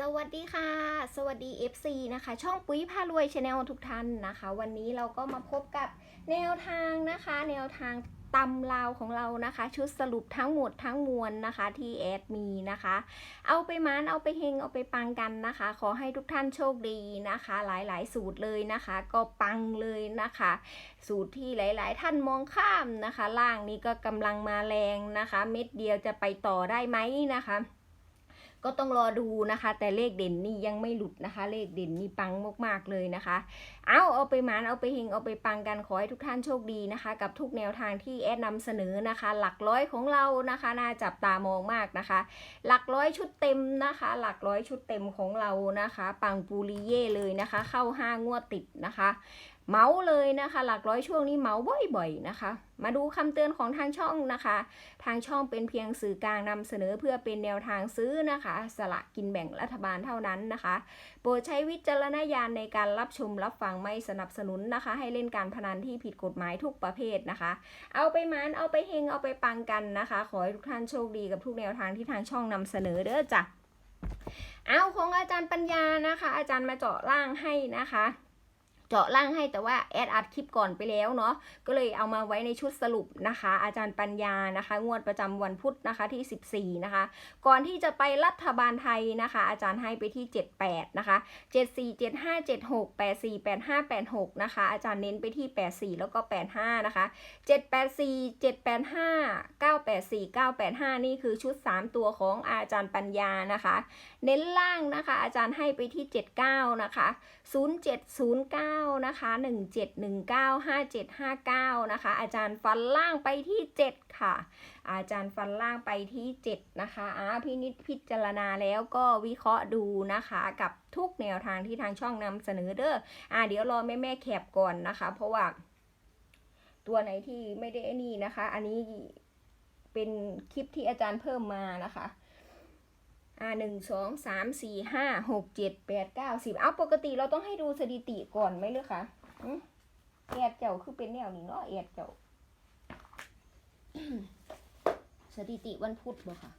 สวัสดีค่ะ สวัสดี FC นะคะ ช่องปุ๋ยพารวยชาแนลทุกท่านนะคะ วันนี้เราก็มาพบกับแนวทางนะคะ แนวทางตำลาวของเรานะคะ ชุดสรุปทั้งหมดทั้งมวลนะคะ ที่แอดมีนะคะ เอาไปมานเอาไปเฮงเอาไปปังกันนะคะ ขอให้ทุกท่านโชคดีนะคะ หลายๆ สูตรเลยนะคะ ก็ปังเลยนะคะ สูตรที่หลาย ๆ ท่านมองข้ามนะคะ ล่างนี้ก็กำลังมาแรงนะคะ เม็ดเดียวจะไปต่อได้ไหมนะคะ ก็ต้องรอดูนะคะ แต่เลขเด่นนี่ยังไม่หลุดนะคะ เลขเด่นนี่ปังมากๆเลยนะคะ เอาเอาไปหมานเอาไปเฮงเอาไปปังกันขอให้ทุกท่านโชคดีนะคะ กับทุกแนวทางที่แอดนำเสนอนะคะ หลักร้อยของเรานะคะน่าจับตามองมากนะคะ หลักร้อยชุดเต็มนะคะ หลักร้อยชุดเต็มของเรานะคะ ปังปูริเย่เลยนะคะ เข้าห้างวดติดนะคะ เมาเลยนะคะ หลักร้อยช่วงนี้เมาบ่อยๆนะคะ มาดูคำเตือนของทางช่องนะคะ ทางช่องเป็นเพียงสื่อกลางนำเสนอเพื่อเป็นแนวทางซื้อนะคะ สละกินแบ่งรัฐบาลเท่านั้นนะคะ โปรดใช้วิจารณญาณในการรับชมรับฟังไม่สนับสนุนนะคะ ให้เล่นการพนันที่ผิดกฎหมายทุกประเภทนะคะ เอาไปมานเอาไปเฮงเอาไปปังกันนะคะ ขอให้ทุกท่านโชคดีกับทุกแนวทางที่ทางช่องนำเสนอเด้อจ้ะเอาของอาจารย์ปัญญานะคะ อาจารย์มาเจาะล่างให้นะคะ จาะล่างให้แต่ว่าแอดอัดคลิปก่อนไปแล้วเนาะก็เลยเอามาไว้ในชุดสรุปนะคะ อาจารย์ปัญญานะคะ งวดประจำวันพุธนะคะที่ 14 นะคะ ก่อนที่จะไปรัฐบาลไทยนะคะ อาจารย์ให้ไปที่ 78 นะคะ 74 75 76 84 85 86 นะคะ อาจารย์เน้นไปที่ 84 แล้วก็ 85 นะคะ 784 785 984 985 นี่คือชุด 3 ตัวของอาจารย์ปัญญานะคะ เน้นล่างนะคะ อาจารย์ให้ไปที่ 79 นะคะ 0709นะคะ1719 5759นะคะ อาจารย์ฟันล่างไปที่ 7 ค่ะ อาจารย์ฟันล่างไปที่ 7 นะคะอ่าพี่นิดพิจารณาแล้วก็วิเคราะห์ดูนะคะกับทุกแนวทางที่ทางช่องนำเสนอเด้ออ่าเดี๋ยวรอแม่แม่แคปก่อนนะคะ เพราะว่า ตัวไหนที่ไม่ได้นี่นะคะ อันนี้เป็นคลิปที่อาจารย์เพิ่มมานะคะ อ่าหนึ่งสองสามสี่ห้าหกเจ็ดแปดเก้าสิบเอาปกติเราต้องให้ดูสถิติก่อนไหมเลยคะแอดเจ้าคือเป็นแนวนี้เนาะแอดเจ้าสถิติวันพุธบ่ค่ะ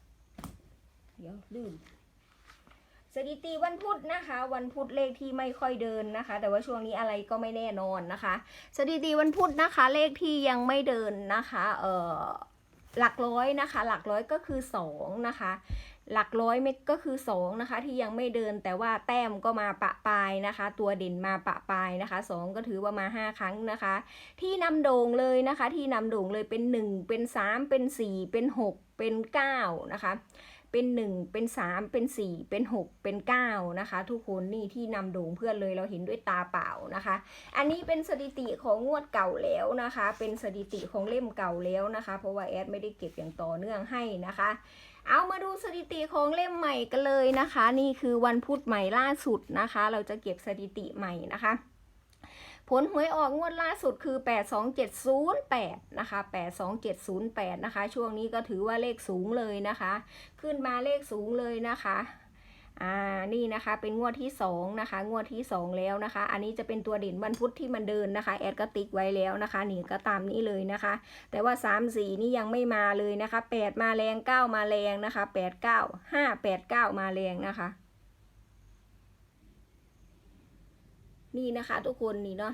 เดี๋ยวลืมสถิติวันพุธนะคะ วันพุธเลขที่ไม่ค่อยเดินนะคะ แต่ว่าช่วงนี้อะไรก็ไม่แน่นอนนะคะ สถิติวันพุธนะคะ เลขที่ยังไม่เดินนะคะ เอ่อหลักร้อยนะคะ หลักร้อยก็คือสองนะคะ หลักร้อยเมกก็คือ 2 นะคะ ที่ยังไม่เดินแต่ว่าแต้มก็มาปะปลายนะคะ ตัวเด่นมาปะปลายนะคะ 2 ก็ถือว่ามา 5 ครั้งนะคะ ที่นำโด่งเลยนะคะ ที่นำโด่งเลยเป็น 1 เป็น 3 เป็น 4 เป็น 6 เป็น 9 นะคะ เป็น 1 เป็น 3 เป็น 4 เป็น 6 เป็น 9 นะคะ ทุกคนนี่ที่นำโด่งเพื่อนเลยเราเห็นด้วยตาเปล่านะคะ อันนี้เป็นสถิติของงวดเก่าแล้วนะคะ เป็นสถิติของเล่มเก่าแล้วนะคะ เพราะว่าแอดไม่ได้เก็บอย่างต่อเนื่องให้นะคะ เอามาดูสถิติของเล่มใหม่กันเลยนะคะ นี่คือวันพุธใหม่ล่าสุดนะคะ เราจะเก็บสถิติใหม่นะคะ ผลหวยออกงวดล่าสุดคือ 82708 นะคะ 82708 นะคะ ช่วงนี้ก็ถือว่าเลขสูงเลยนะคะ ขึ้นมาเลขสูงเลยนะคะ อ่านี่นะคะเป็นงวดที่2นะคะงวดที่ 2 แล้วนะคะ อันนี้จะเป็นตัวเด่นวันพุธที่มันเดินนะคะแอดก็ติ๊กไว้แล้วนะคะนี่ก็ตามนี้เลยนะคะ แต่ว่า 3 4 นี่ยังไม่มาเลยนะคะ 8 มาแรง 9 มาแรงนะคะ 8 9 5 8 9 มาแรงนะคะ นี่นะคะทุกคนนี่เนาะ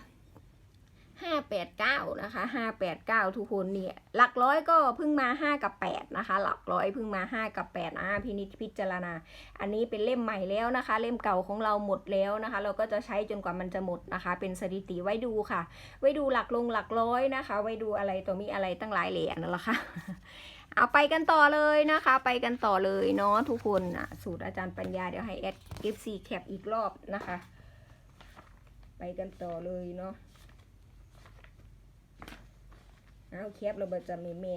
ห้าแปดเก้านะคะห้าแปดเก้าทุกคนเนี่ยหลักร้อยก็เพิ่งมาห้ากับแปดนะคะ หลักร้อยเพิ่งมาห้ากับแปดอ่าพินิจพิจารณา อันนี้เป็นเล่มใหม่แล้วนะคะ เล่มเก่าของเราหมดแล้วนะคะ เราก็จะใช้จนกว่ามันจะหมดนะคะ เป็นสถิติไว้ดูค่ะ ไว้ดูหลักลงหลักร้อยนะคะ ไว้ดูอะไรตัวมีอะไรตั้งหลายเหรียญนั่นแหละค่ะเอาไปกันต่อเลยนะคะ ไปกันต่อเลยเนาะทุกคนอะสูตรอาจารย์ปัญญาเดี๋ยวให้แอด FC แคปอีกรอบนะคะ ไปกันต่อเลยเนาะ เอาแคปเราเบอร์จะมีแม่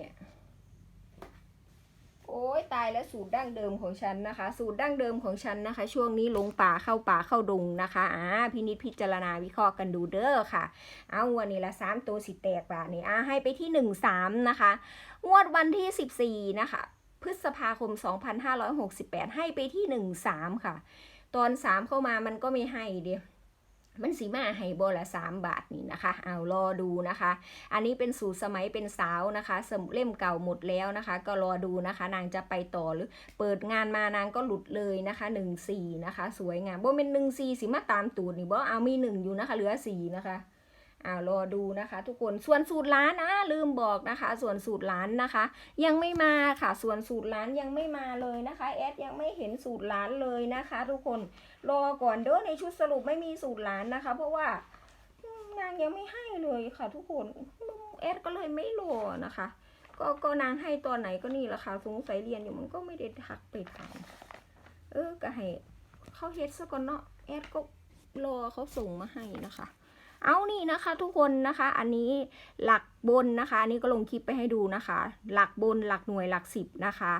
โอ้ยตายแล้วสูตรดั้งเดิมของฉันนะคะ สูตรดั้งเดิมของฉันนะคะ ช่วงนี้ลงป่าเข้าป่าเข้าดงนะคะอ่าพินิจพิจารณาวิเคราะห์กันดูเด้อค่ะ เอาวันนี้ละสามตัวสิแตกป่านี่อ่าให้ไปที่หนึ่งสามนะคะงวดวันที่สิบสี่นะคะ พฤษภาคม2568ให้ไปที่13ค่ะ ตอน3เข้ามามันก็ไม่ให้เดียว มันสีมาไฮโบละสามบาทนี่นะคะ เอารอดูนะคะ อันนี้เป็นสูตรสมัยเป็นสาวนะคะสมุดเล่มเก่าหมดแล้วนะคะ ก็รอดูนะคะ นางจะไปต่อหรือเปิดงานมานางก็หลุดเลยนะคะหนึ่งสี่นะคะ สวยงามบ่เป็นหนึ่งสี่สีมาตามตูดนี่โบเอามีหนึ่งอยู่นะคะ เหลือสี่นะคะ อ้าวรอดูนะคะทุกคนส่วนสูตรร้านอะลืมบอกนะคะ ส่วนสูตรร้านนะคะ ยังไม่มาค่ะ ส่วนสูตรร้านยังไม่มาเลยนะคะแอดยังไม่เห็นสูตรร้านเลยนะคะ ทุกคนรอก่อนเด้อในชุดสรุปไม่มีสูตรร้านนะคะ เพราะว่านางยังไม่ให้เลยค่ะ ทุกคนแอดก็เลยไม่รอนะคะ ก็ก็นางให้ตอนไหนก็นี่แหละค่ะสงสัยเรียนอยู่มันก็ไม่ได้ทักไปถามเออก็ให้เขาเฮ็ดซะก่อนเนาะแอดก็รอเขาส่งมาให้นะคะ เอานี่นะคะ ทุกคนนะคะ อันนี้หลักบนนะคะอันนี้ก็ลงคลิปไปให้ดูนะคะ หลักบนหลักหน่วยหลักสิบนะคะ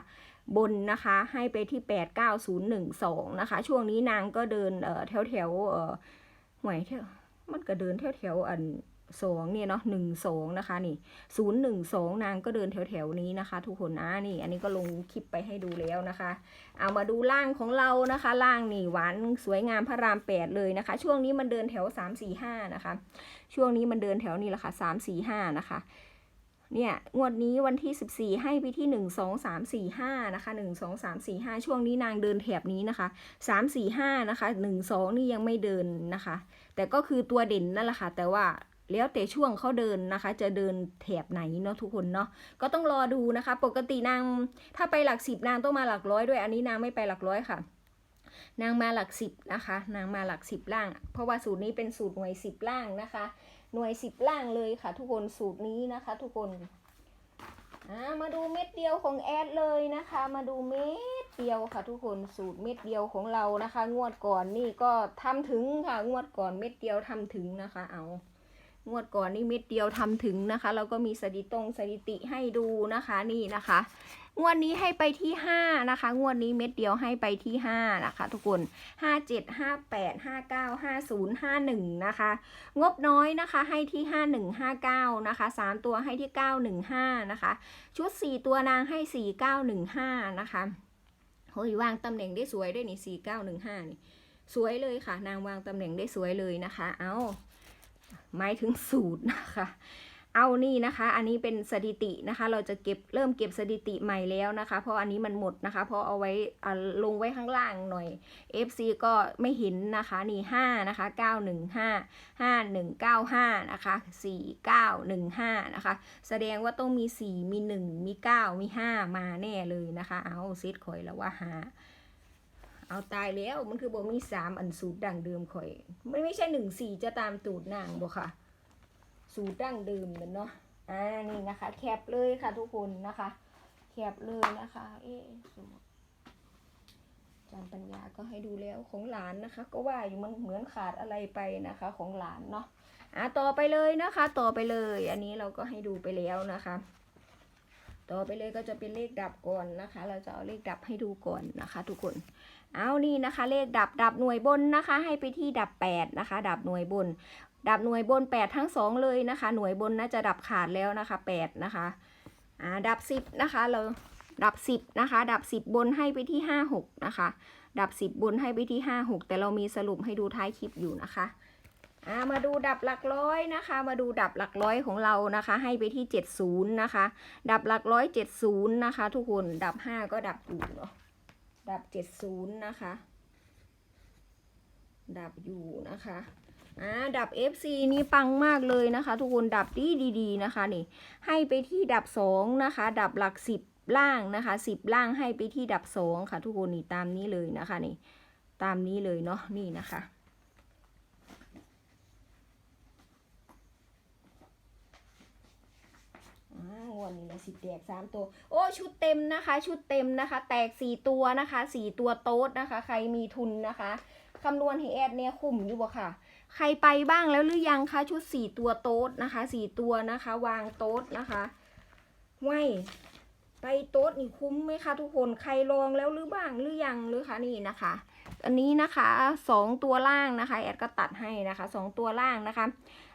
บนนะคะให้ไปที่แปดเก้าศูนย์หนึ่งสองนะคะ ช่วงนี้นางก็เดินเอ่อแถวแถวเอ่อหวยแถวมันก็เดินแถวแถวอัน สองเนี่ยเนาะหนึ่งสองนะคะนี่ศูนย์หนึ่งสองนางก็เดินแถวแถวนี้นะคะ ทุกคนนะนี่ อันนี้ก็ลงคลิปไปให้ดูแล้วนะคะ เอามาดูล่างของเรานะคะ ล่างนี่หวานสวยงามพระรามแปดเลยนะคะ ช่วงนี้มันเดินแถวสามสี่ห้านะคะ ช่วงนี้มันเดินแถวนี้แหละค่ะสามสี่ห้านะคะเนี่ยงวดนี้วันที่ 14 ให้ไปที่ 1 2 3 4 5นะคะ 1 2 3 4 5 ช่วงนี้นางเดินแถบนี้นะคะ 3 4 5 นะคะ 1 2 นี่ยังไม่เดินนะคะ แต่ก็คือตัวเด่นนั่นแหละค่ะ แต่ว่า แล้วแต่ช่วงเขาเดินนะคะ จะเดินแถบไหนเนาะทุกคนเนาะก็ต้องรอดูนะคะ ปกตินางถ้าไปหลักสิบนางต้องมาหลักร้อยด้วย อันนี้นางไม่ไปหลักร้อยค่ะ นางมาหลักสิบนะคะ นางมาหลักสิบล่าง เพราะว่าสูตรนี้เป็นสูตรหน่วยสิบล่างนะคะ หน่วยสิบล่างเลยค่ะ ทุกคนสูตรนี้นะคะ ทุกคนมาดูเม็ดเดียวของแอดเลยนะคะ มาดูเม็ดเดียวค่ะ ทุกคนสูตรเม็ดเดียวของเรานะคะ งวดก่อนนี่ก็ทำถึงค่ะงวดก่อนเม็ดเดียวทำถึงนะคะ เอา งวดก่อนนี่เม็ดเดียวทำถึงนะคะ แล้วก็มีสถิตรงสถิติให้ดูนะคะนี่นะคะ งวดนี้ให้ไปที่ห้านะคะ งวดนี้เม็ดเดียวให้ไปที่ห้านะคะ ทุกคนห้าเจ็ดห้าแปดห้าเก้าห้าศูนย์ห้าหนึ่งนะคะ งบน้อยนะคะให้ที่ห้าหนึ่งห้าเก้านะคะสามตัวให้ที่เก้าหนึ่งห้านะคะ ชุดสี่ตัวนางให้สี่เก้าหนึ่งห้านะคะเฮ้ยวางตำแหน่งได้สวยด้วยนี่สี่เก้าหนึ่งห้านี่สวยเลยค่ะ นางวางตำแหน่งได้สวยเลยนะคะ เอา หมายถึงสูตรนะคะ เอานี่นะคะ อันนี้เป็นสถิตินะคะ เราจะเก็บเริ่มเก็บสถิติใหม่แล้วนะคะ เพราะอันนี้มันหมดนะคะ เพราะเอาไว้อ่าลงไว้ข้างล่างหน่อย FC ก็ไม่เห็นนะคะนี่5นะคะ915 5195นะคะ4915นะคะ แสดงว่าต้องมี 4 มี 1 มี 9 มี 5 มาแน่เลยนะคะ เอาซิดข่อยแล้วว่าหา เอาตายแล้วมันคือบ่มีสามอันสูตรดั้งเดิมข่อย มันไม่ใช่หนึ่งสี่จะตามตูดนางบ่ค่ะ สูตรดั้งเดิมเหมือนเนาะอ่านี่นะคะ แคปเลยค่ะทุกคนนะคะ แคปเลยนะคะ เอ๊สูตรอาจารย์ปัญญาก็ให้ดูแล้วของหลานนะคะ ก็ว่าอยู่มันเหมือนขาดอะไรไปนะคะ ของหลานเนาะอะต่อไปเลยนะคะ ต่อไปเลย อันนี้เราก็ให้ดูไปแล้วนะคะต่อไปเลยก็จะเป็นเลขดับก่อนนะคะ เราจะเอาเลขดับให้ดูก่อนนะคะ ทุกคน เอานี่นะคะ เลขดับดับหน่วยบนนะคะ ให้ไปที่ดับ8นะคะ ดับหน่วยบน ดับหน่วยบน 8 ทั้ง 2 เลยนะคะ หน่วยบนน่าจะดับขาดแล้วนะคะ8นะคะอ่าดับ 10นะคะเราดับ 10นะคะ ดับ 10 บนให้ไปที่ 5 6นะคะ ดับ 10 บนให้ไปที่ 5 6 แต่เรามีสรุปให้ดูท้ายคลิปอยู่นะคะอ่ามาดูดับหลักร้อยนะคะ มาดูดับหลักร้อยของเรานะคะ ให้ไปที่ 70นะคะ ดับหลักร้อย70นะคะ ทุกคนดับ 5 ก็ดับอยู่เนาะ ดับเจ็ดศูนย์นะคะ ดับอยู่นะคะอ่าดับ FC นี่ปังมากเลยนะคะ ทุกคนดับดีดีๆนะคะนี่ให้ไปที่ดับสองนะคะ ดับหลักสิบล่างนะคะสิบล่างให้ไปที่ดับสองค่ะ ทุกคนนี่ตามนี้เลยนะคะนี่ตามนี้เลยเนาะนี่นะคะ อ่าง วดนี้นะสิแตกสามตัว โอ้ชุดเต็มนะคะ ชุดเต็มนะคะ แตกสี่ตัวนะคะสี่ตัวโต๊ดนะคะ ใครมีทุนนะคะคำนวณให้แอดเนี่ยคุ้มอยู่บ่ค่ะ ใครไปบ้างแล้วหรือยังคะชุดสี่ตัวโต๊ดนะคะสี่ตัวนะคะ วางโต๊ดนะคะไว้ไปโต๊ดนี่คุ้มไหมคะทุกคนใครลองแล้วหรือบ้างหรือยังหรือคะนี่นะคะ อันนี้นะคะสองตัวล่างนะคะแอดก็ตัดให้นะคะสองตัวล่างนะคะ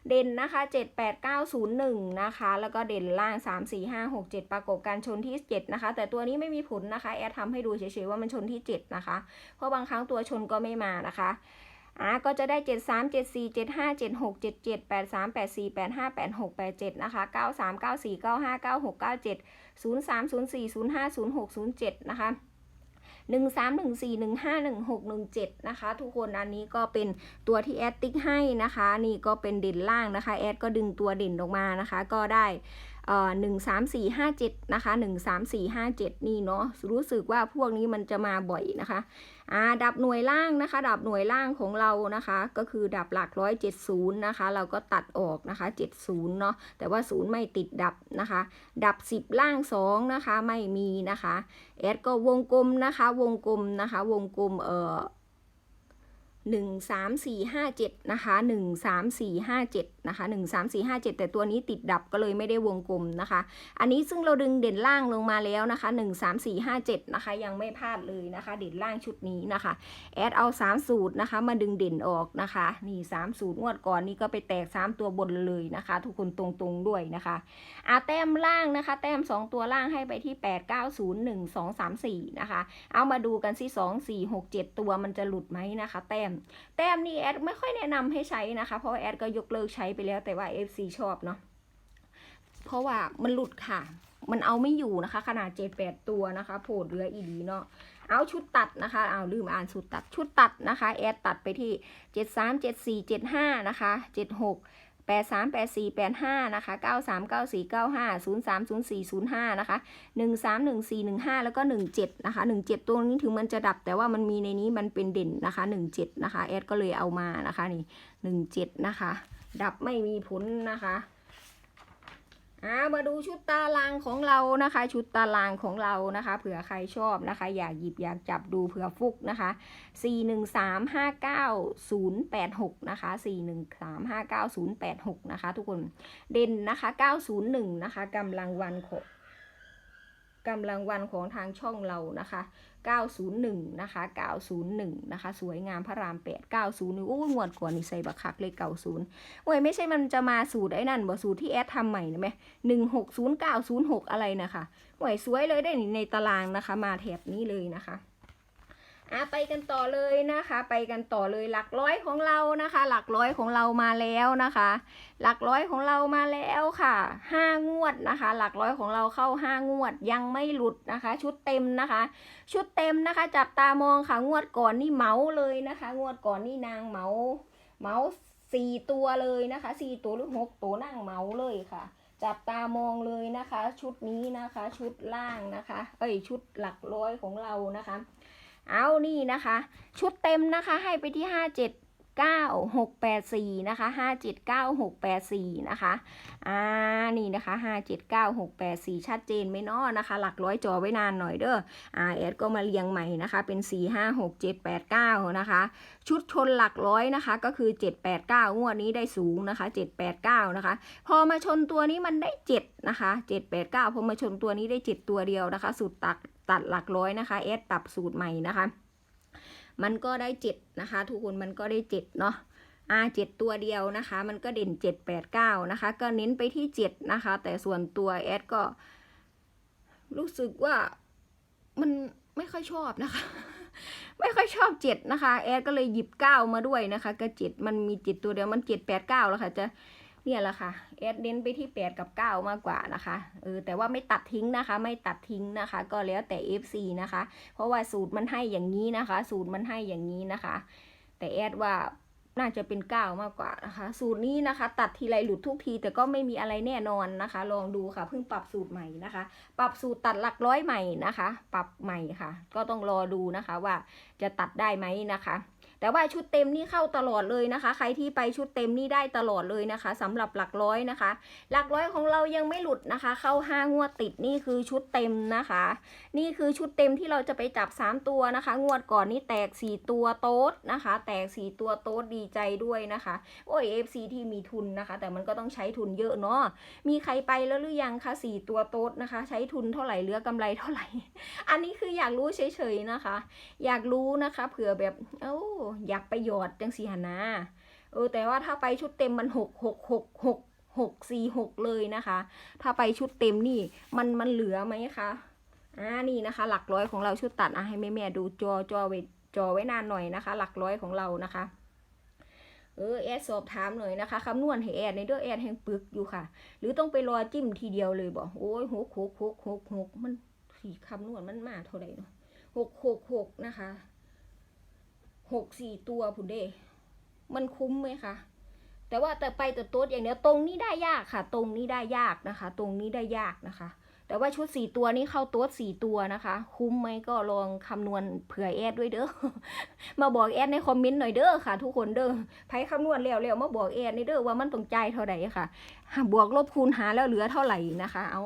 เด่นนะคะ 7 8 9 0 1 นะคะ แล้วก็เด่นล่าง 3 4 5 6 7 ประกบการชนที่ 7 นะคะ แต่ตัวนี้ไม่มีผลนะคะ แอดทำให้ดูเฉยๆว่ามันชนที่ 7 นะคะ เพราะบางครั้งตัวชนก็ไม่มานะคะอะก็จะได้เจ็ดสามเจ็ดสี่เจ็ดห้าเจ็ดหกเจ็ดเจ็ดแปดสามแปดสี่แปดห้าแปดหกแปดเจ็ดนะคะเก้าสามเก้าสี่เก้าห้าเก้าหกเก้าเจ็ดศูนย์สามศูนย์สี่ศูนย์ห้าศูนย์หกศูนย์เจ็ดนะคะ หนึ่งสามหนึ่งสี่หนึ่งห้าหนึ่งหกหนึ่งเจ็ดนะคะ ทุกคนอันนี้ก็เป็นตัวที่แอดติ๊กให้นะคะ นี่ก็เป็นเด่นล่างนะคะ แอดก็ดึงตัวเด่นออกมานะคะ ก็ได้ เอ่อหนึ่งสามสี่ห้าเจ็ดนะคะหนึ่งสามสี่ห้าเจ็ดนี่เนาะรู้สึกว่าพวกนี้มันจะมาบ่อยนะคะอ่าดับหน่วยล่างนะคะ ดับหน่วยล่างของเรานะคะ ก็คือดับหลักร้อยเจ็ดศูนย์นะคะ เราก็ตัดออกนะคะเจ็ดศูนย์เนาะแต่ว่าศูนย์ไม่ติดดับนะคะ ดับสิบล่างสองนะคะไม่มีนะคะแอดก็วงกลมนะคะ วงกลมนะคะ วงกลมเอ่อหนึ่งสามสี่ห้าเจ็ดนะคะหนึ่งสามสี่ห้าเจ็ดนะคะหนึ่งสามสี่ห้าเจ็ดแต่ตัวนี้ติดดับก็เลยไม่ได้วงกลมนะคะ อันนี้ซึ่งเราดึงเด่นล่างลงมาแล้วนะคะหนึ่งสามสี่ห้าเจ็ดนะคะ ยังไม่พลาดเลยนะคะ เด่นล่างชุดนี้นะคะแอดเอาสามสูตรนะคะ มาดึงเด่นออกนะคะ นี่สามสูตรงวดก่อนนี่ก็ไปแตกสามตัวบนเลยนะคะ ทุกคนตรงๆด้วยนะคะอาแต้มล่างนะคะ แต้มสองตัวล่างให้ไปที่แปดเก้าศูนย์หนึ่งสองสามสี่นะคะ เอามาดูกันสิสองสี่หกเจ็ดตัวมันจะหลุดไหมนะคะ แต้มแต้มนี่แอดไม่ค่อยแนะนำให้ใช้นะคะ เพราะแอดก็ยกเลิกใช้ไปแล้วแต่ว่า FC ชอบเนาะเพราะว่ามันหลุดค่ะ มันเอาไม่อยู่นะคะ ขนาดเจ็ดแปดตัวนะคะโผล่เรืออีดีเนาะเอาชุดตัดนะคะ เอาลืมอ่านชุดตัดชุดตัดนะคะ แอดตัดไปที่เจ็ดสามเจ็ดสี่เจ็ดห้านะคะเจ็ดหกแปดสามแปดสี่แปดห้านะคะเก้าสามเก้าสี่เก้าห้าศูนย์สามศูนย์สี่ศูนย์ห้านะคะหนึ่งสามหนึ่งสี่หนึ่งห้าแล้วก็หนึ่งเจ็ดนะคะหนึ่งเจ็ดตัวนี้ถึงมันจะดับแต่ว่ามันมีในนี้มันเป็นเด่นนะคะหนึ่งเจ็ดนะคะแอดก็เลยเอามานะคะนี่หนึ่งเจ็ดนะคะ ดับไม่มีผลนะคะอ่ามาดูชุดตารางของเรานะคะ ชุดตารางของเรานะคะ เผื่อใครชอบนะคะ อยากหยิบอยากจับดูเผื่อฟุกนะคะ4 1 3 5 9 0 8 6นะคะ4 1 3 5 9 0 8 6นะคะทุกคนเด่นนะคะ901นะคะกำลังวันของ กำลังวันของทางช่องเรานะคะ 901 นะคะ 901 นะคะ สวยงามพระราม 8 901อู้งวดก่านนี่ใส่บักคักเลย90โอ้ยไม่ใช่มันจะมาสูตรไอ้นั่นบ่สูตรที่แอดทำใหม่นะไหม160906 อะไรนะคะโอ้ยสวยเลยได้นี่ในตารางนะคะ มาแถบนี้เลยนะคะ อะไปกันต่อเลยนะคะ ไปกันต่อเลยหลักร้อยของเรานะคะ หลักร้อยของเรามาแล้วนะคะ หลักร้อยของเรามาแล้วค่ะห้างวดนะคะ หลักร้อยของเราเข้าห้างวดยังไม่หลุดนะคะ ชุดเต็มนะคะ ชุดเต็มนะคะ จับตามองค่ะงวดก่อนนี่เหมาเลยนะคะ งวดก่อนนี่นางเหมาเหมาสี่ตัวเลยนะคะสี่ตัวหรือหกตัวนั่งเหมาเลยค่ะจับตามองเลยนะคะ ชุดนี้นะคะ ชุดล่างนะคะ เอ้ยชุดหลักร้อยของเรานะคะ เอานี่นะคะ ชุดเต็มนะคะให้ไปที่ห้าเจ็ดเก้าหกแปดสี่นะคะห้าเจ็ดเก้าหกแปดสี่นะคะ อ่า นี่นะคะห้าเจ็ดเก้าหกแปดสี่ชัดเจนไหมเนาะนะคะ หลักร้อยจอไว้นานหน่อยเด้อ อ่าแอดก็มาเรียงใหม่นะคะ เป็นสี่ห้าหกเจ็ดแปดเก้านะคะ ชุดชนหลักร้อยนะคะ ก็คือเจ็ดแปดเก้างวดนี้ได้สูงนะคะเจ็ดแปดเก้านะคะ พอมาชนตัวนี้มันได้เจ็ดนะคะเจ็ดแปดเก้าพอมาชนตัวนี้ได้เจ็ดตัวเดียวนะคะสูตรตัด ตัดหลักร้อยนะคะแอดปรับสูตรใหม่นะคะ มันก็ได้เจ็ดนะคะ ทุกคนมันก็ได้เจ็ดเนาะอ่าเจ็ดตัวเดียวนะคะ มันก็เด่นเจ็ดแปดเก้านะคะ ก็เน้นไปที่เจ็ดนะคะ แต่ส่วนตัวแอดก็ รู้สึกว่ามันไม่ค่อยชอบนะคะ ไม่ค่อยชอบเจ็ดนะคะ แอดก็เลยหยิบเก้ามาด้วยนะคะ ก็เจ็ดมันมีเจ็ดตัวเดียวมันเจ็ดแปดเก้าแล้วค่ะจะ เนี่ยแหละค่ะแอดเน้นไปที่แปดกับเก้ามากกว่านะคะเออแต่ว่าไม่ตัดทิ้งนะคะ ไม่ตัดทิ้งนะคะ ก็แล้วแต่ FC นะคะ เพราะว่าสูตรมันให้อย่างนี้นะคะ สูตรมันให้อย่างนี้นะคะ แต่แอดว่าน่าจะเป็นเก้ามากกว่านะคะ สูตรนี้นะคะ ตัดทีไรหลุดทุกที แต่ก็ไม่มีอะไรแน่นอนนะคะ ลองดูค่ะ เพิ่งปรับสูตรใหม่นะคะ ปรับสูตรตัดหลักร้อยใหม่นะคะ ปรับใหม่ค่ะ ก็ต้องรอดูนะคะว่าจะตัดได้ไหมนะคะ แต่ว่าชุดเต็มนี่เข้าตลอดเลยนะคะ ใครที่ไปชุดเต็มนี่ได้ตลอดเลยนะคะสำหรับหลักร้อยนะคะ หลักร้อยของเรายังไม่หลุดนะคะ เข้าห้างวดติดนี่คือชุดเต็มนะคะ นี่คือชุดเต็มที่เราจะไปจับ 3 ตัวนะคะ งวดก่อนนี่แตก 4 ตัวโต๊ดนะคะ แตก 4 ตัวโต๊ดดีใจด้วยนะคะโอ้ย FC ที่มีทุนนะคะ แต่มันก็ต้องใช้ทุนเยอะเนาะมีใครไปแล้วหรือยังคะ4ตัวโต๊ดนะคะ ใช้ทุนเท่าไหร่เหลือกำไรเท่าไหร่ อันนี้คืออยากรู้เฉยๆนะคะ อยากรู้นะคะ เผื่อแบบเอ้าอยากไปหยอดจังสีหนนาเออแต่ว่าถ้าไปชุดเต็มมันหกหกหกหกหกสี่หกเลยนะคะ ถ้าไปชุดเต็มนี่มันมันเหลือไหมคะอ่านี่นะคะ หลักร้อยของเราชุดตัดอะให้แม่แม่ดูจอจอไว้จอไว้นานหน่อยนะคะ หลักร้อยของเรานะคะเออแอดสอบถามหน่อยนะคะคำนวณให้แอดในเด้อแอดแห่งปึกอยู่ค่ะ หรือต้องไปรอจิ้มทีเดียวเลยบอกโอ้ยหกหกหกหกหกมันสี่คำนวณมันมาเท่าไหร่เนาะหกหกหกนะคะ หกสี่ตัวผุนเดมันคุ้มไหมคะ แต่ว่าแต่ไปแต่โต๊ดอย่างเดียวตรงนี้ได้ยากค่ะ ตรงนี้ได้ยากนะคะ ตรงนี้ได้ยากนะคะ แต่ว่าชุดสี่ตัวนี้เข้าโต๊ดสี่ตัวนะคะ คุ้มไหมก็ลองคำนวณเผื่อแอดด้วยเด้อ มาบอกแอดในคอมเมนต์หน่อยเด้อค่ะ ทุกคนเด้อไพ่คำนวณแล้วแล้วมาบอกแอดในเด้อว่ามันต้องจ่ายเท่าไหร่ค่ะ บวกลบคูณหาแล้วเหลือเท่าไหร่นะคะ เอา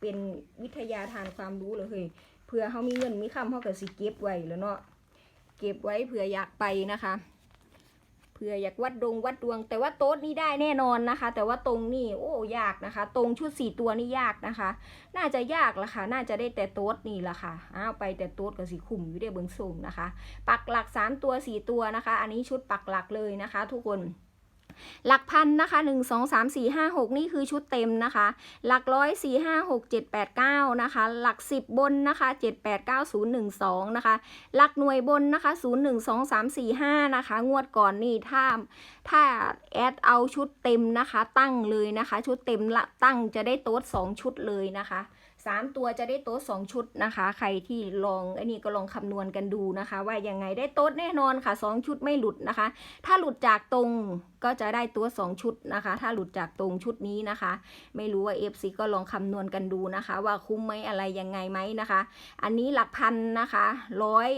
เป็นวิทยาทานความรู้เลยเฮ้ยเผื่อเขามีเงินมีคำเขาก็สิเก็บไว้แล้วเนาะ เก็บไว้เผื่ออยากไปนะคะเผื่ออยากวัดดวงวัดดวง แต่ว่าโต๊ดนี่ได้แน่นอนนะคะ แต่ว่าตรงนี่โอ้ยากนะคะ ตรงชุดสี่ตัวนี่ยากนะคะ น่าจะยากละค่ะ น่าจะได้แต่โต๊ดนี่ละค่ะอ้าวไปแต่โต๊ดกับสีขุมอยู่ได้เบิงสูงนะคะ ปักหลักสามตัวสี่ตัวนะคะ อันนี้ชุดปักหลักเลยนะคะ ทุกคน หลักพันนะคะหนึ่งสองสามสี่ห้าหกนี่คือชุดเต็มนะคะ หลักร้อยสี่ห้าหกเจ็ดแปดเก้านะคะ หลักสิบบนนะคะเจ็ดแปดเก้าศูนย์หนึ่งสองนะคะ หลักหน่วยบนนะคะศูนย์หนึ่งสองสามสี่ห้านะคะ งวดก่อนนี่ถ้าถ้าแอดเอาชุดเต็มนะคะ ตั้งเลยนะคะ ชุดเต็มละตั้งจะได้โต๊ดสองชุดเลยนะคะ สามตัวจะได้โต๊ะสองชุดนะคะ ใครที่ลองไอ้นี่ก็ลองคำนวณกันดูนะคะ ว่ายังไงได้โต๊ะแน่นอนค่ะสองชุดไม่หลุดนะคะ ถ้าหลุดจากตรงก็จะได้ตัวสองชุดนะคะ ถ้าหลุดจากตรงชุดนี้นะคะ ไม่รู้ว่า FC ก็ลองคำนวณกันดูนะคะ ว่าคุ้มไหมอะไรยังไงไหมนะคะ อันนี้หลักพันนะคะร้อย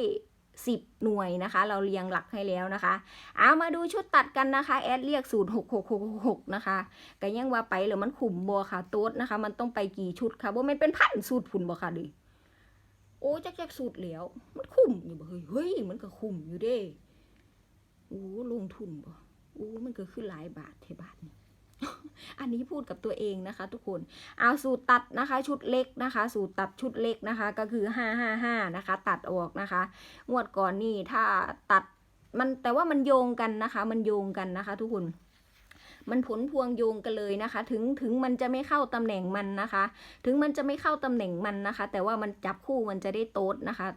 สิบหน่วยนะคะ เราเรียงหลักให้แล้วนะคะ เอามาดูชุดตัดกันนะคะ แอดเรียกสูตรหกหกหกหกนะคะก็ยังว่าไปหรือมันขุมบัวค่ะโต๊ดนะคะ มันต้องไปกี่ชุดค่ะว่ามันเป็นพันสูตรผุนบ่ค่ะดิโอ้จักจักสูตรแล้ว มันคุ้มอยู่บ่เฮ้ยเฮ้ยมันก็คุ้มอยู่เด้โอ้ลงทุนบ่โอ้มันก็คือหลายบาทเทบาทนี่ อันนี้พูดกับตัวเองนะคะ ทุกคน เอาสูตรตัดนะคะ ชุดเล็กนะคะ สูตรตัดชุดเล็กนะคะ ก็คือห้าห้าห้านะคะ ตัดออกนะคะ งวดก่อนนี่ถ้าตัดมันแต่ว่ามันโยงกันนะคะ มันโยงกันนะคะ ทุกคนมันผลพวงโยงกันเลยนะคะ ถึงถึงมันจะไม่เข้าตำแหน่งมันนะคะ ถึงมันจะไม่เข้าตำแหน่งมันนะคะ แต่ว่ามันจับคู่มันจะได้โต๊ดนะคะ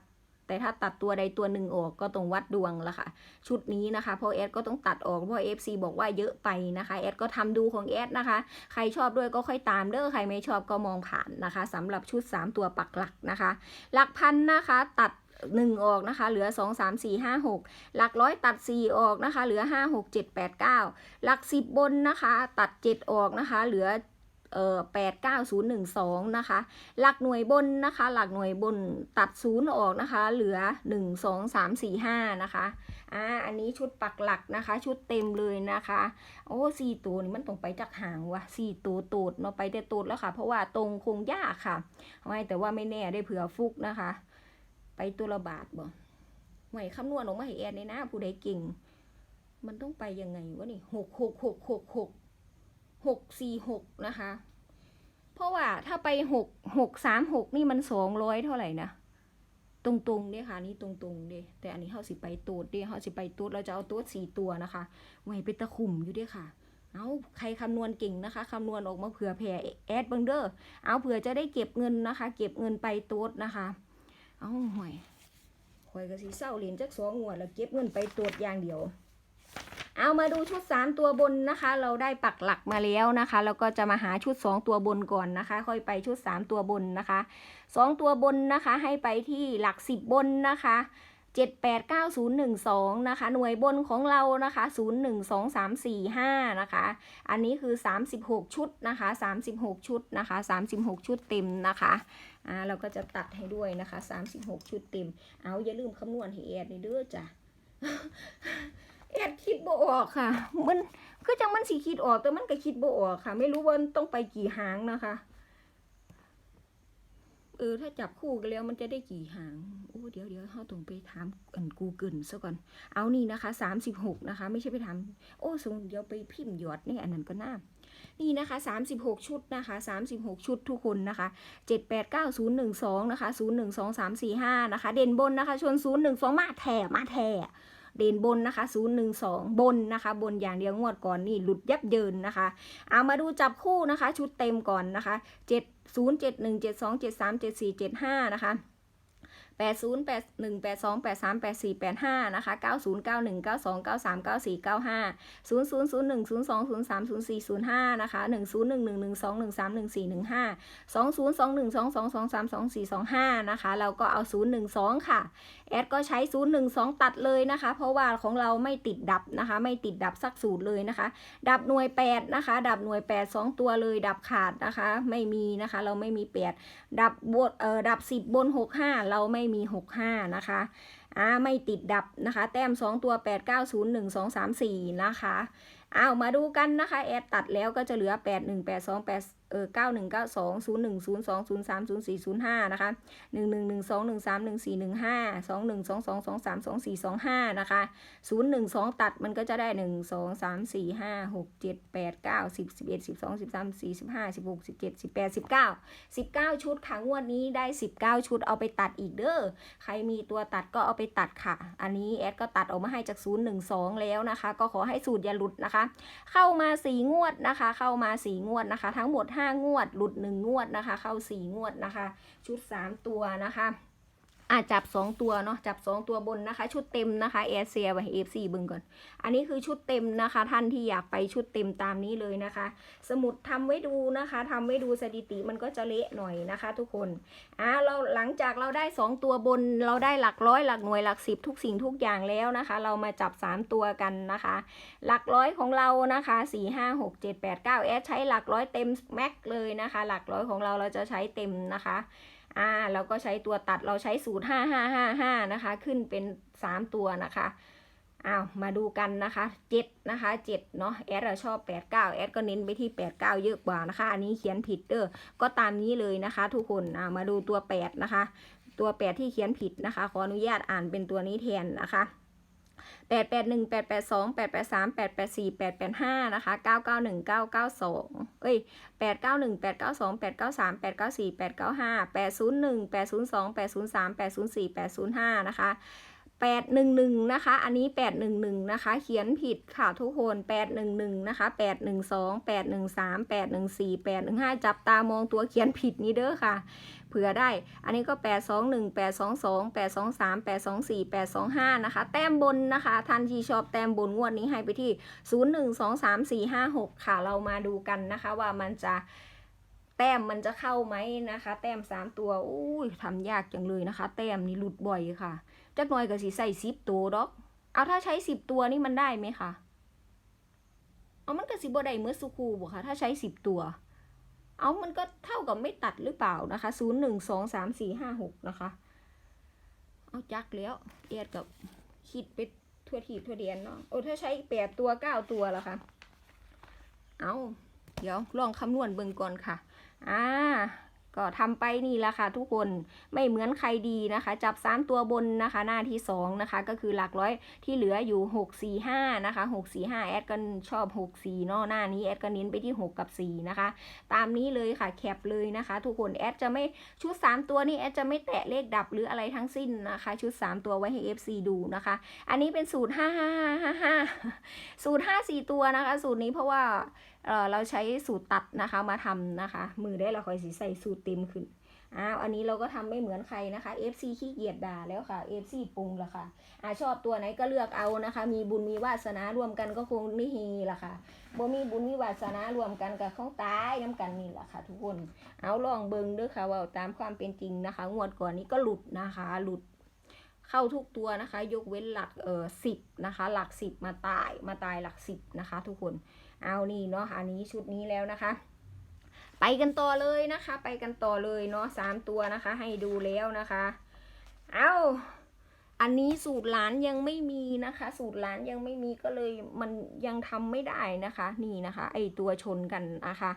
แต่ถ้าตัดตัวใดตัวหนึ่งออกก็ต้องวัดดวงละค่ะ ชุดนี้นะคะเพราะแอดก็ต้องตัดออกเพราะ FC บอกว่าเยอะไปนะคะแอดก็ทำดูของแอดนะคะ ใครชอบด้วยก็ค่อยตามเด้อใครไม่ชอบก็มองผ่านนะคะสำหรับชุด 3 ตัวปักหลักนะคะ หลักพันนะคะตัด1ออกนะคะเหลือ2 3 4 5 6หลักร้อยตัด4ออกนะคะเหลือ5 6 7 8 9หลัก10บนนะคะตัด7ออกนะคะเหลือ เอ่อ8 9 0 1 2นะคะ หลักหน่วยบนนะคะ หลักหน่วยบนตัด0ออกนะคะ เหลือ1 2 3 4 5นะคะอ่าอันนี้ชุดปักหลักนะคะ ชุดเต็มเลยนะคะ โอ้สี่ตัวนี่มันต้องไปจากหางวะสี่ตัวโตดเนาะไปแต่โตดแล้วค่ะ เพราะว่าตรงคงยากค่ะไม่แต่ว่าไม่แน่ได้เผื่อฟุกนะคะ ไปตัวละบาทบ่ไหวคำนวณออกมาให้แอดเลยนะผู้ใดเก่ง มันต้องไปยังไงวะนี่หกหกหกหกหก หกสี่หกนะคะ เพราะว่าถ้าไปหกหกสามหกนี่มันสองร้อยเท่าไหร่นะตรงๆเด้ค่ะนี่ตรงๆเด้แต่อันนี้เขาสิไปตูดเด้เขาสิไปตูดเราจะเอาตัวสี่ตัวนะคะไว้เป็นตะขุ่มอยู่เด้ค่ะ เอาใครคำนวณเก่งนะคะคำนวณออกมาเผื่อแผ่แอดเบังเดอร์เอาเผื่อจะได้เก็บเงินนะคะ เก็บเงินไปตูดนะคะ เอาห่วยห่วยก็สิเศร้าเหรียญจักสองงวดแล้วเก็บเงินไปตูดอย่างเดียว เอามาดูชุดสามตัวบนนะคะ เราได้ปักหลักมาแล้วนะคะ แล้วก็จะมาหาชุดสองตัวบนก่อนนะคะ ค่อยไปชุดสามตัวบนนะคะสองตัวบนนะคะ ให้ไปที่หลักสิบบนนะคะเจ็ดแปดเก้าศูนย์หนึ่งสองนะคะ หน่วยบนของเรานะคะศูนย์หนึ่งสองสามสี่ห้านะคะ อันนี้คือสามสิบหกชุดนะคะสามสิบหกชุดนะคะสามสิบหกชุดเต็มนะคะ อ่า เราก็จะตัดให้ด้วยนะคะสามสิบหกชุดเต็ม เอาอย่าลืมคำนวณให้แอดนี่เด้อจ้ะ แอดคิดบ่ออกค่ะ มันคือจังมันสิคิดออกแต่มันก็คิดบ่ออกค่ะ ไม่รู้ว่าต้องไปกี่หางนะคะเออถ้าจับคู่กันแล้วมันจะได้กี่หางโอ้เดี๋ยวเดี๋ยวเขาต้องไปถามอันกูเกิลซะก่อน เอานี่นะคะสามสิบหกนะคะ ไม่ใช่ไปถามโอ้สงเดี๋ยวไปพิมพ์หยอดนี่อันนั้นก็น่านี่นะคะสามสิบหกชุดนะคะสามสิบหกชุดทุกคนนะคะเจ็ดแปดเก้าศูนย์หนึ่งสองนะคะศูนย์หนึ่งสองสามสี่ห้านะคะ เด่นบนนะคะ ชนศูนย์หนึ่งสองมาแถ่มาแถ เด่นบนนะคะศูนย์หนึ่งสองบนนะคะ บนอย่างเดียวงวดก่อนนี่หลุดยับเยินนะคะ เอามาดูจับคู่นะคะ ชุดเต็มก่อนนะคะเจ็ดศูนย์เจ็ดหนึ่งเจ็ดสองเจ็ดสามเจ็ดสี่เจ็ดห้านะคะ80 81 82 83 84 85นะคะ90 91 92 93 94 95 0001 02 03 04 05นะคะ1011 12 13 14 15 2021 22 23 24 25นะคะแล้วก็เอา 012 ค่ะ แอดก็ใช้ 012 ตัดเลยนะคะ เพราะว่าของเราไม่ติดดับนะคะ ไม่ติดดับสักสูตรเลยนะคะ ดับหน่วย 8 นะคะ ดับหน่วย 8 2 ตัวเลย ดับขาดนะคะ ไม่มีนะคะ เราไม่มี 8 ดับบนเอ่อดับ 10 บน 65 เราไม่มี 65 นะคะอ่าไม่ติดดับนะคะ แต้ม 2 ตัว 8 9 0 1 2 3 4 นะคะอ้าวมาดูกันนะคะ แอดตัดแล้วก็จะเหลือ 8 1 8 2 8 เออเก้าหนึ่งเก้าสองศูนย์หนึ่งศูนย์สองศูนย์สามศูนย์สี่ศูนย์ห้านะคะหนึ่งหนึ่งหนึ่งสองหนึ่งสามหนึ่งสี่หนึ่งห้าสองหนึ่งสองสองสองสามสองสี่สองห้านะคะศูนย์หนึ่งสองตัดมันก็จะได้หนึ่งสองสามสี่ห้าหกเจ็ดแปดเก้าสิบสิบเอ็ดสิบสองสิบสามสี่สิบห้าสิบหกสิบเจ็ดสิบแปดสิบเก้าสิบเก้าชุดค่ะงวดนี้ได้สิบเก้าชุดเอาไปตัดอีกเด้อใครมีตัวตัดก็เอาไปตัดค่ะ อันนี้แอดก็ตัดออกมาให้จากศูนย์หนึ่งสองแล้วนะคะ ก็ขอให้สูตรอย่าหลุดนะคะ เข้ามาสี่งวดนะคะ เข้ามาสี่งวดนะคะ ทั้งหมด5 งวด หลุด 1 งวดนะคะ เข้า 4 งวดนะคะ ชุด 3 ตัวนะคะ อะจับ 2 ตัวเนาะจับ 2 ตัวบนนะคะ ชุดเต็มนะคะเอร์เซียไว้เอฟซีบึงก่อน อันนี้คือชุดเต็มนะคะ ท่านที่อยากไปชุดเต็มตามนี้เลยนะคะ สมุดทำไว้ดูนะคะทำไว้ดูสถิติมันก็จะเละหน่อยนะคะ ทุกคนอ่าเราหลังจากเราได้ 2 ตัวบนเราได้หลักร้อยหลักหน่วยหลักสิบทุกสิ่งทุกอย่างแล้วนะคะ เรามาจับ 3 ตัวกันนะคะ หลักร้อยของเรานะคะ4 5 6 7 8 9แอดใช้หลักร้อยเต็มแม็กเลยนะคะ หลักร้อยของเราเราจะใช้เต็มนะคะ อ่าเราก็ใช้ตัวตัดเราใช้สูตรห้าห้าห้าห้านะคะ ขึ้นเป็นสามตัวนะคะอ้าวมาดูกันนะคะเจ็ดนะคะเจ็ดเนาะแอดเราชอบแปดเก้าแอดก็เน้นไปที่แปดเก้าเยอะกว่านะคะ อันนี้เขียนผิดเด้อก็ตามนี้เลยนะคะ ทุกคนอ่ามาดูตัวแปดนะคะ ตัวแปดที่เขียนผิดนะคะ ขออนุญาตอ่านเป็นตัวนี้แทนนะคะ 8 8 1 8 8 2 8 8 3 8 8 4 8 8 5นะคะ9 9 1 9 9 2เอ้ย8 9 1 8 9 2 8 9 3 8 9 4 8 9 5 8 0 1 8 0 2 8 0 3 8 0 4 8 0 5นะคะ 811 นะคะ อันนี้ 811 นะคะ เขียนผิดค่ะทุกคน 811 นะคะ 812 813 814 815 จับตามองตัวเขียนผิดนี้เด้อค่ะ เผื่อได้ อันนี้ก็ 821 822 823 824 825 นะคะ แต้มบนนะคะท่านที่ชอบแต้มบนงวดนี้ให้ไปที่ 01 2 3 4 5 6 ค่ะ เรามาดูกันนะคะว่ามันจะแต้มมันจะเข้าไหมนะคะ แต้ม3ตัว อุ้ยทำยากจังเลยนะคะ แต้มนี่หลุดบ่อยค่ะ จักหน่อยก็สิใส่สิบตัวดอก เอาถ้าใช้สิบตัวนี่มันได้ไหมคะเอามันก็สิบ่ได้เมื่อสุคูบ่คะถ้าใช้สิบตัว เอามันก็เท่ากับไม่ตัดหรือเปล่านะคะศูนย์หนึ่งสองสามสี่ห้าหกนะคะ เอาจักแล้วเอียดกับคิดไปทั่วทีทั่วเดียนเนาะโอ้ถ้าใช้แปดตัวเก้าตัวละคะเอาเดี๋ยวลองคำนวณเบิ่งก่อนค่ะ อ่า ก็ทำไปนี่แหละค่ะทุกคนไม่เหมือนใครดีนะคะ จับ 3 ตัวบนนะคะ หน้าที่ 2 นะคะ ก็คือหลักร้อยที่เหลืออยู่ 6 4 5 นะคะ 6 4 5 แอดก็ชอบ 6 4เนาะหน้านี้แอดก็เน้นไปที่ 6 กับ 4 นะคะ ตามนี้เลยค่ะแคปเลยนะคะ ทุกคนแอดจะไม่ชุด 3 ตัวนี้แอดจะไม่แตะเลขดับหรืออะไรทั้งสิ้นนะคะ ชุด 3 ตัวไว้ให้ FC ดูนะคะ อันนี้เป็นสูตร 5 5 5 5 5สูตร 5 4 ตัวนะคะ สูตรนี้เพราะว่า เออเราใช้สูตรตัดนะคะมาทำนะคะ มือได้เราคอยสีใส่สูตรเต็มขึ้นอ้าวอันนี้เราก็ทำไม่เหมือนใครนะคะ FC ขี้เกียจด่าแล้วค่ะ FC ปรุงละค่ะอ่าชอบตัวไหนก็เลือกเอานะคะ มีบุญมีวาสนารวมกันก็คงนี่ฮีละค่ะบ่มีบุญมีวาสนารวมกันกับของตายน้ำกันนี่แหละค่ะ ทุกคนเอาลองเบิ่งด้วยค่ะว่าตามความเป็นจริงนะคะ งวดก่อนนี้ก็หลุดนะคะ หลุด เข้าทุกตัวนะคะ ยกเว้นหลักเออสิบนะคะ หลักสิบมาตายมาตายหลักสิบนะคะ ทุกคนเอานี่เนาะอันนี้ชุดนี้แล้วนะคะ ไปกันต่อเลยนะคะ ไปกันต่อเลยเนาะสามตัวนะคะ ให้ดูแล้วนะคะเอาอันนี้สูตรหลานยังไม่มีนะคะ สูตรหลานยังไม่มีก็เลยมันยังทำไม่ได้นะคะ นี่นะคะ ไอตัวชนกันนะคะ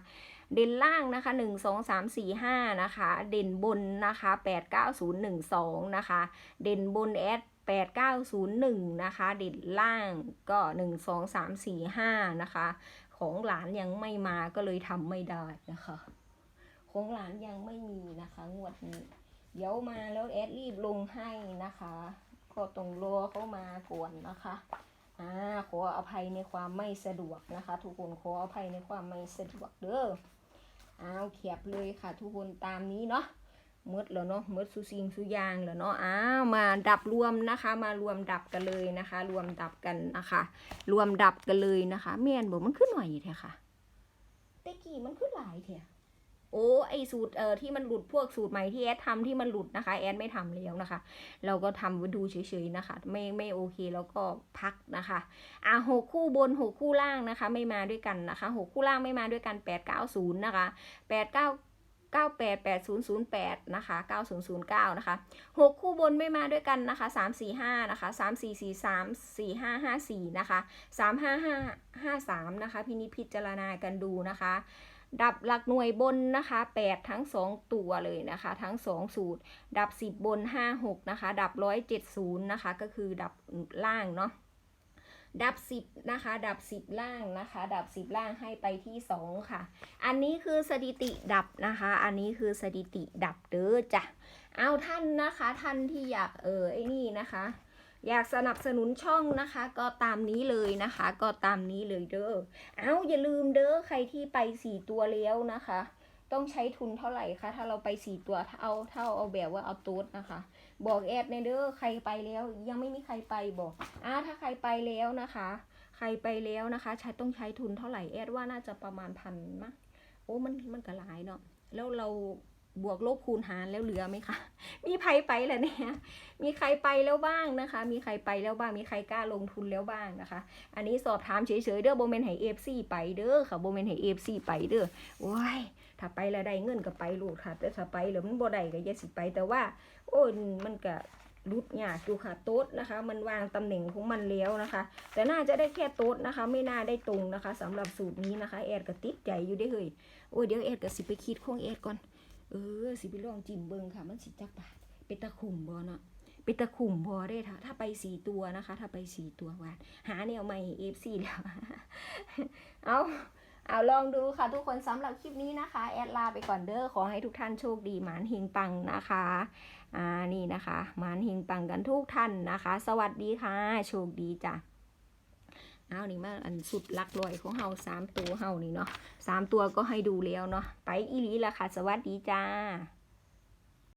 เด่นล่างนะคะหนึ่งสองสามสี่ห้านะคะ เด่นบนนะคะแปดเก้าศูนย์หนึ่งสองนะคะ เด่นบนแอดแปดเก้าศูนย์หนึ่งนะคะ เด่นล่างก็หนึ่งสองสามสี่ห้านะคะ ของหลานยังไม่มาก็เลยทำไม่ได้นะคะ ของหลานยังไม่มีนะคะ งวดนี้ เดี๋ยวมาแล้วแอดรีบลงให้นะคะ ก็ต้องรอเขามาก่อนนะคะอ่าขออภัยในความไม่สะดวกนะคะ ทุกคนขออภัยในความไม่สะดวกเด้อ เอาเขียบเลยค่ะ ทุกคนตามนี้เนาะหมดแล้วเนาะหมดสุซิงสุยางแล้วเนาะอ้าวมาดับรวมนะคะ มารวมดับกันเลยนะคะ รวมดับกันนะคะ รวมดับกันเลยนะคะแม่นบอกมันขึ้นหน่อยแท้ค่ะแต่กี้มันขึ้นหลายแท้ โอ้ไอสูตรเอ่อที่มันหลุดพวกสูตรใหม่ที่แอดทำที่มันหลุดนะคะ แอดไม่ทำแล้วนะคะ เราก็ทำดูเฉยๆนะคะ ไม่ไม่โอเคแล้วก็พักนะคะอะหกคู่บนหกคู่ล่างนะคะ ไม่มาด้วยกันนะคะหกคู่ล่างไม่มาด้วยกันแปดเก้าศูนย์นะคะแปดเก้าเก้าแปดแปดศูนย์ศูนย์แปดนะคะเก้าศูนย์ศูนย์เก้านะคะหกคู่บนไม่มาด้วยกันนะคะสามสี่ห้านะคะสามสี่สี่สามสี่ห้าห้าสี่นะคะสามห้าห้าห้าสามนะคะ พินิจพิจารณากันดูนะคะ ดับหลักหน่วยบนนะคะแปดทั้งสองตัวเลยนะคะ ทั้งสองสูตร ดับสิบบนห้าหกนะคะ ดับร้อยเจ็ดศูนย์นะคะ ก็คือดับล่างเนาะดับสิบนะคะ ดับสิบล่างนะคะ ดับสิบล่างให้ไปที่สองค่ะ อันนี้คือสถิติดับนะคะ อันนี้คือสถิติดับเด้อจ้ะ เอาท่านนะคะ ท่านที่อยากเออไอ้นี่นะคะ อยากสนับสนุนช่องนะคะ ก็ตามนี้เลยนะคะ ก็ตามนี้เลยเด้อเอาอย่าลืมเด้อใครที่ไปสี่ตัวแล้วนะคะ ต้องใช้ทุนเท่าไหร่คะถ้าเราไปสี่ตัวถ้าเอาถ้าเอาแบบว่าเอาตูดนะคะ บอกแอดในเด้อใครไปแล้วยังไม่มีใครไปบอกอ่าถ้าใครไปแล้วนะคะ ใครไปแล้วนะคะ ใช้ต้องใช้ทุนเท่าไหร่แอดว่าน่าจะประมาณพันมั้งโอ้มันมันก็หลายเนาะแล้วเรา บวกลบคูณหารแล้วเหลือไหมคะ มีใครไปแล้วเนี่ย มีใครไปแล้วบ้างนะคะ มีใครไปแล้วบ้าง มีใครกล้าลงทุนแล้วบ้างนะคะ อันนี้สอบถามเฉยๆเด้อโบเมนให้เอฟซีไปเด้อค่ะโบเมนให้เอฟซีไปเด้อโอ้ย ถ้าไปแล้วได้เงินก็ไปลูกค่ะ แต่ถ้าไปแล้วมันบ่ได้ก็อย่าสิไป แต่ว่า โอ้ยมันก็รุดยากอยู่ค่ะโต๊ดนะคะ มันวางตำแหน่งของมันแล้วนะคะ แต่น่าจะได้แค่โต๊ดนะคะ ไม่น่าได้ตรงนะคะสำหรับสูตรนี้นะคะแอดก็ติดใจอยู่ได้เฮ้ยโอ้ยเดี๋ยวแอดก็สิไปคิดของแอดก่อน เออสิไปลองจิ้มเบิงค่ะ มันสิจักบาทเป็นตะขุ่มบ่เนาะเป็นตะขุ่มบ่ได้ค่ะถ้าไปสี่ตัวนะคะ ถ้าไปสี่ตัววานหาแนวใหม่เอฟซีแล้วเอาเอาลองดูค่ะทุกคนสำหรับคลิปนี้นะคะ แอดลาไปก่อนเด้อขอให้ทุกท่านโชคดีหมานเฮงปังนะคะอ่านี่นะคะหมานเฮงปังกันทุกท่านนะคะ สวัสดีค่ะ โชคดีจ้ะ เอานี่มาอันสุดลักลอยของเฮาสามตัวเฮานี่เนาะสามตัวก็ให้ดูแล้วเนาะไปอีหลีละค่ะ สวัสดีจ้า